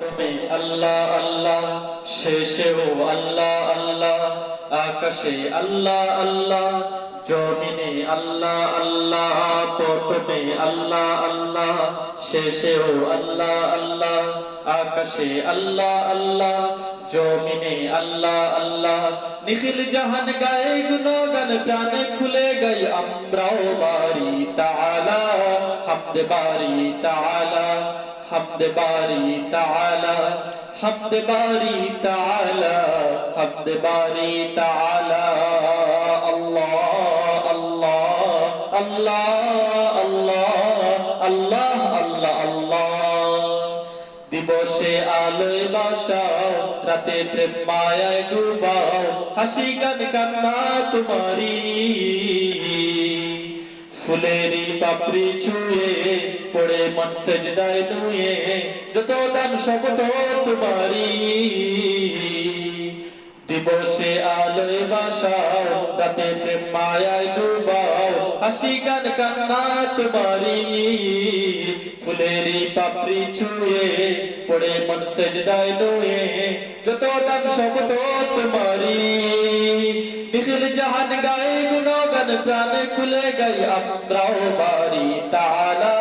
তুমি আল্লাহ আল্লাহ, শেষেও আল্লাহ আল্লাহ, আকাশে আল্লাহ আল্লাহ, জমিনে আল্লাহ আল্লাহ প্রথমে আল্লাহ আল্লাহ আল্লাহ আল্লাহ, আকাশে আল্লাহ আল্লাহ, জমিনে আল্লাহ আল্লাহ, নিখিল জাহান গায়ে গুণগান প্রাণে খুলে গাই আমরাও বাড়ি তাআলা হামদ বারি তাআলা হামদ বারি তাআলা হামদ বারি তাআলা হামদ বারি তাআলা আল্লাহ রাতে প্রেম মায়ায় ডুবাও, হাসি গান কান্না তোমারি ফুলেরি পাপড়ি ছুঁয়ে, পড়ে মন সেজদায় নুয়ে, যত দান তো তোমারি দিবসে আলোয় বাসাও, রাতে প্রেম মায়ায় ডুবাও, হাসি গান কান্না তোমারি ফুলেরি পাপড়ি ছুঁয়ে, পড়ে মন সেজদায় নুয়ে, যত দান সব তোমারি নিখিল জাহান গায়ে গুণগান প্রাণে খুলে গাই আমরাও বাড়ি তাআলা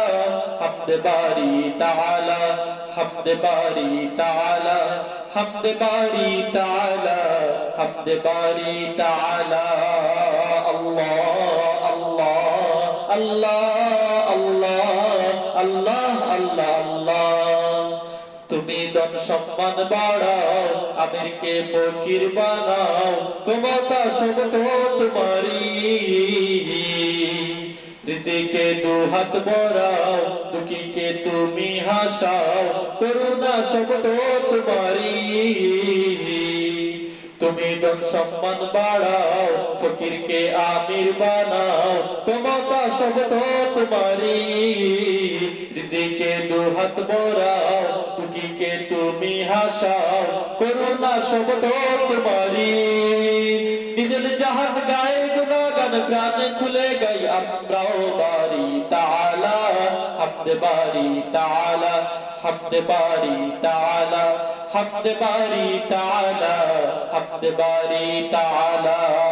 হামদ বাড়ি তাআলা হামদ বাড়ি তাআলা হামদ বাড়ি তাআলা হামদ বাড়ি আল্লাহ আল্লাহ আল্লাহ আল্লাহ আল্লাহ আল্লাহ আল্লাহ। তুমি দন সম্মান বাড়াও, আমিরকে ফকির বানাও, ক্ষমতা সব তো তোমারি রিজিকে দু হাত বড়াও দুঃখীকে তুমি হাসাও, করুণা সব তো তোমারি তুমি দন সম্মান বাড়াও, ফকিরকে আমির বানাও, ক্ষমতা সব তো তোমারি রিজিকে দু হাত বড়াও তুমি হাসাও করুণা সব তো তোমারি নিজের জাহান গায়ে গুণাগান প্রাণ খুলে গাই আমরাও বাড়ি। তাআলা, হামদ বাড়ি, তাআলা, হামদ বাড়ি, তাআলা, হামদ বাড়ি, তাআলা, হামদ বাড়ি, তাআলা।